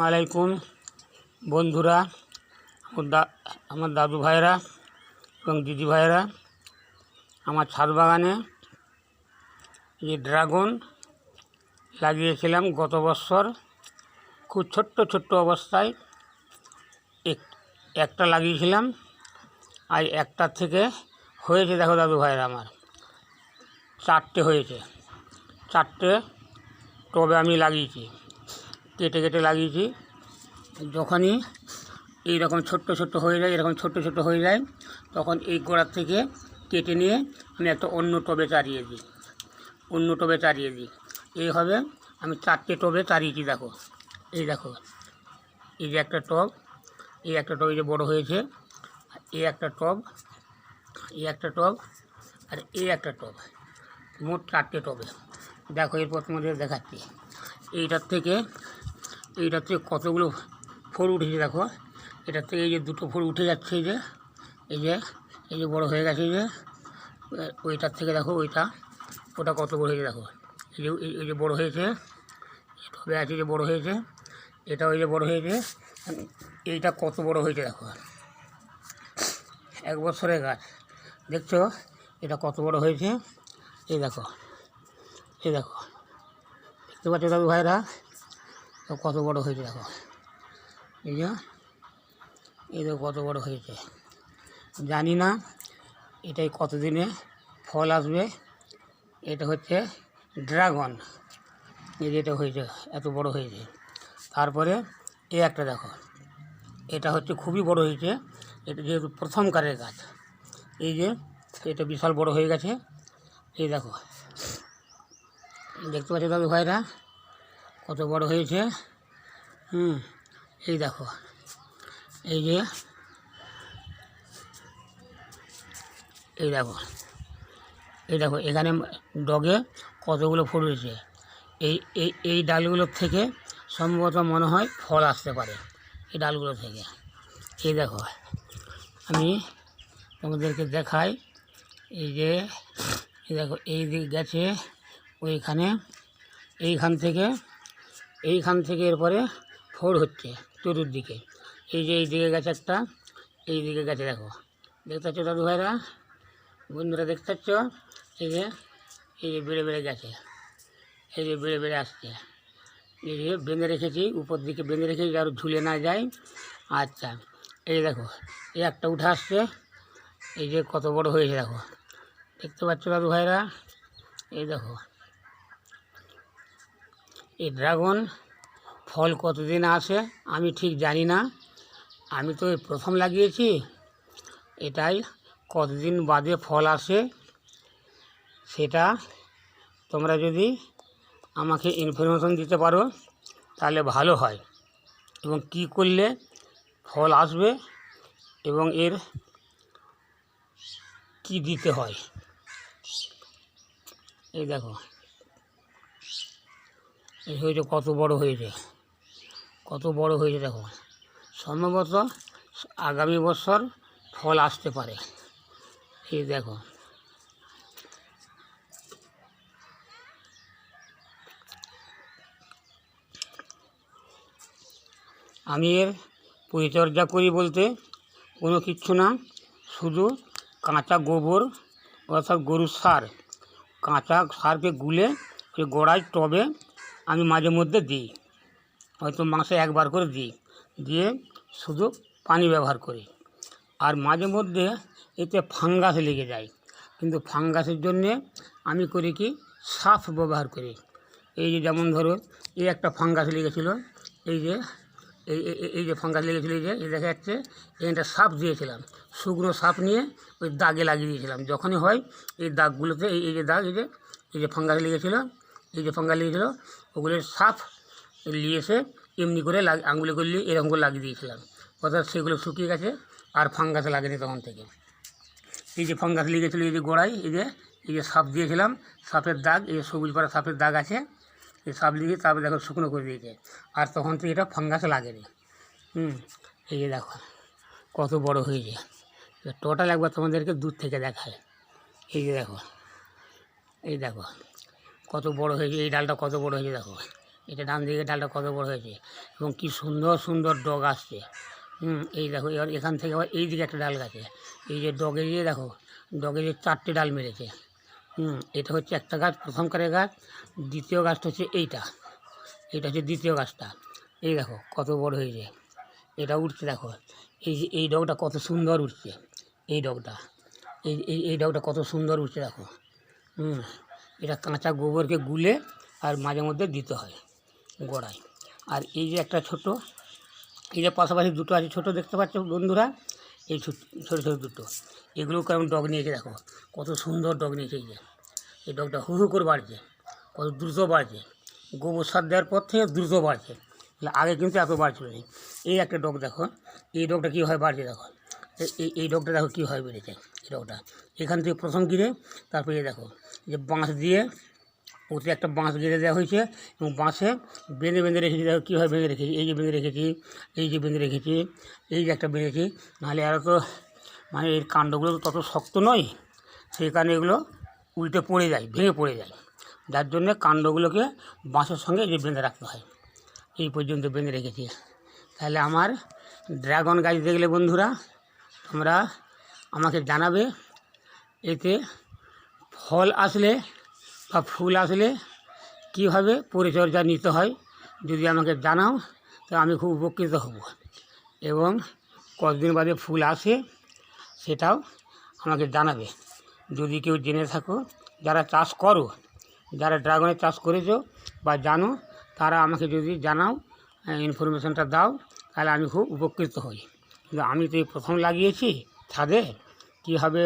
আলাইকুম বন্ধুরা, আমার দাদু ভাইরা এবং দিদি ভাইরা আমার ছাদ বাগানে যে ড্রাগন লাগিয়েছিলাম গত বছর, খুব ছোট্ট ছোট্ট অবস্থায় এক, একটা লাগিয়েছিলাম আর একটার থেকে হয়েছে, দেখো দাদু ভাইরা আমার, চারটে হয়েছে। চারটে টবে আমি লাগিয়েছি। কেটে কেটে লাগিয়েছি। যখনই এইরকম ছোট্ট ছোট্ট হয়ে যায়, এরকম ছোট্ট ছোট্ট হয়ে যায়, তখন এই গোড়ার থেকে কেটে নিয়ে আমি একটা অন্য টবে চারিয়ে দিই। অন্য টবে চারিয়ে দিই। এইভাবে আমি চারটে টবে চারিয়েছি দেখো। এই দেখো, এই যে একটা টব, এই একটা টব এই যে বড়ো হয়েছে, এই একটা টব, এই একটা টব, আর এই একটা টব, মোট চারটে টবে। দেখো, এরপর তোমাদের দেখাচ্ছি। এইটার থেকে এইটার থেকে কতগুলো ফোর উঠেছে দেখো। এটার থেকে এই যে দুটো ফোর উঠে যাচ্ছে এই যে এই যে এই যে বড়ো হয়ে গেছে এই যে। ওইটার থেকে দেখো ওইটা, ওটা কত বড়ো হয়েছে দেখো। এই যে, এই- যে বড়ো হয়েছে টবে আছে যে বড়ো হয়েছে এটা ওই যে বড়ো হয়েছে, এইটা কত বড়ো হয়েছে দেখো। এক বছরের গাছ, দেখছ? এটা কত বড় হয়েছে? এই দেখো এই দেখো। দেখতে পাচ্ছ দাদু ভাইরা? তো কত বড় হয়েছে দেখো। এই যে, এই দেখো কত বড় হয়েছে। জানি না এটাই কতদিনে ফল আসবে। এটা হচ্ছে ড্রাগন। এই যে এটা হয়েছে, এত বড় হয়েছে। তারপরে এই একটা দেখো, এটা হচ্ছে খুবই বড় হয়েছে। এটা যেহেতু প্রথমকারের গাছ। এই যে, এটা বিশাল বড় হয়ে গেছে। এই দেখো, দেখতে পাচ্ছ দাদু ভাইরা? কত বড় হয়েছে? হুম, এই দেখো। এই যে, এই দেখো। এই দেখো, এখানে ডগে কতগুলো ফুল হয়েছে? এই এই এই ডালগুলোর থেকে সম্ভবত মনে হয় ফল আসতে পারে, এই ডালগুলো থেকে। এই দেখো, আমি তোমাদেরকে দেখাই। এই যে, এই দেখো, এই দিক গেছে, ওইখানে, এইখান থেকে এইখান থেকে এরপরে ফোর হচ্ছে চতুর্দিকে এই যে এই দিকে গেছে একটা এই দিকে গেছে দেখো। দেখতে পাচ্ছ দাদু ভাইরা? বন্ধুরা দেখতে পাচ্ছ? এই যে এই যে বেড়ে বেড়ে গেছে। এই যে বেড়ে বেড়ে আসছে। এই যে বেঁধে রেখেছি, উপর দিকে বেঁধে রেখেছি আর ঝুলে না যায়। আচ্ছা এই দেখো, এই একটা উঠে আসছে। এই যে কত বড় হয়েছে দেখো। দেখতে পাচ্ছ দাদু ভাইরা? এই দেখো। এই ড্রাগন ফল কতদিন আসে আমি ঠিক জানি না। আমি তো প্রথম লাগিয়েছি। এটাই কতদিন বাদে ফল আসে সেটা তোমরা যদি আমাকে ইনফরমেশন দিতে পারো, তাহলে ভালো হয়। এবং কি করলে ফল আসবে এবং এর কি দিতে হয়। এই দেখো। এই হয়েছে, কত বড় হয়েছে? কত বড় হয়েছে দেখো। সম্ভবত আগামী বছর ফল আসতে পারে। এই দেখো। আমি এর পরিচর্যা করি বলতে কোনো কিচ্ছু না, শুধু কাঁচা গোবর অর্থাৎ গরুর সার। কাঁচা সারকে গুলে গোড়ায় টবে আমি মাঝে মধ্যে দিই। হয়তো মাসে একবার করে দিই। দিয়ে শুধু পানি ব্যবহার করি। আর মাঝে মধ্যে এতে ফাঙ্গাস লেগে যায়। কিন্তু ফাঙ্গাসের জন্যে আমি করি কি, সাফ ব্যবহার করি। এই যে যেমন ধরো, এই একটা ফাঙ্গাস লেগেছিলো, এই যে, এই, এই- যে ফাঙ্গাস লেগেছিলো, এই যে, এই দেখা যাচ্ছে এইটা সাপ দিয়েছিলাম। শুকনো সাপ নিয়ে ওই দাগে লাগিয়ে দিয়েছিলাম। যখনই হয়, এই দাগগুলোতে, এই এই যে দাগ, এই যে এই যে ফাঙ্গাস লেগেছিলো, এই যে ফাঙ্গাস লেগেছিলো ওগুলো সাপ নিয়ে এসে এমনি করে লাগ, আঙুলে করলে এরকম করে লাগিয়ে দিয়েছিলাম। অর্থাৎ সেগুলো শুকিয়ে গেছে আর ফাঙ্গাস লাগেনি তখন থেকে। এই যে ফাঙ্গাস লেগেছিলো এই যে গোড়ায়, এই যে এই যে সাপ দিয়েছিলাম, সাপের দাগ, এই সবুজ পাড়া সাপের দাগ আছে, এই সাপ লিখে তারপরে দেখো শুকনো করে দিয়েছে। আর তখন থেকে এটা ফাঙ্গাস লাগেনি। হুম, এই যে দেখো, কত বড় হয়েছে। টোটাল একবার তোমাদেরকে দূর থেকে দেখায়। এই যে দেখো, এই দেখো। কত বড় হয়েছে, এই ডালটা কত বড় হয়েছে দেখো। এটা ডান দিকে ডালটা কত বড় হয়েছে, এবং কি সুন্দর সুন্দর ডগ আসছে। হুম, এই দেখো, এবার এখান থেকে আবার এই দিকে একটা ডাল গেছে। এই যে ডগে দিয়ে দেখো, ডগে যে চারটে ডাল মেরেছে। হুম, এটা হচ্ছে একটা গাছ, প্রথমকারের গাছ, দ্বিতীয় গাছটা হচ্ছে এইটা। এটা হচ্ছে দ্বিতীয় গাছটা। এই দেখো, কত বড় হয়েছে। এটা উঠছে দেখো, এই যে এই ডগটা কত সুন্দর উঠছে, এই ডগটা। এই এই এই ডগটা কত সুন্দর উঠছে দেখো। হুম এটা কাঁচা গোবরকে গুলে আর মাঝে মধ্যে দিতে হয় গোড়ায়। আর এই যে একটা ছোট, এই যে পাশাপাশি দুটো আছে, ছোট দেখতে পাচ্ছ বন্ধুরা? এই ছোট, ছোটো দুটো। এগুলো কেমন ডগ নিয়েছে, দেখো। কত সুন্দর ডগ নিয়েছে এই যে। এই ডগটা হু হু করে বাড়ছে, কত দ্রুত বাড়ছে। গোবর সার দেওয়ার পর থেকে দ্রুত বাড়ছে। আগে কিন্তু এত বাড়ছিল না। এই একটা ডগ দেখো, এই ডগটা কীভাবে বাড়ছে দেখো। এই এই ডগটা দেখো কীভাবে বেড়েছে। এই ডগটা এখান থেকে প্রথম গিরে তারপরে দেখো, যে বাঁশ দিয়ে ওতে একটা বাঁশ গেড়ে দেওয়া হয়েছে এবং বাঁশে বেঁধে বেঁধে রেখেছি, দেখো কীভাবে বেঁধে রেখেছি, এই যে বেঁধে রেখেছি, এই যে বেঁধে রেখেছি, এই যে একটা বেঁধেছি নাহলে আরও তো মানে এর কাণ্ডগুলো তত শক্ত নয়, সেই কারণে এগুলো উল্টে পড়ে যায়, ভেঙে পড়ে যায়। যার জন্য কাণ্ডগুলোকে বাঁশের সঙ্গে যে বেঁধে রাখতে হয়, এই পর্যন্ত বেঁধে রেখেছি। তাহলে আমার ড্রাগন গাছ দেখলে বন্ধুরা, তোমরা আমাকে জানাবে এতে ফল আসলে বা ফুল আসলে কীভাবে পরিচর্যা নিতে হয় যদি আমাকে জানাও তো আমি খুব উপকৃত হব। এবং কতদিন বাদে ফুল আসে সেটাও আমাকে জানাবে। যদি কেউ জেনে থাকো, যারা চাষ করো, যারা ড্রাগনের চাষ করেছ বা জানো, তারা আমাকে যদি জানাও ইনফরমেশনটা দাও, তাহলে আমি খুব উপকৃত হই। কিন্তু আমি তো এই প্রথম লাগিয়েছি ছাদে কীভাবে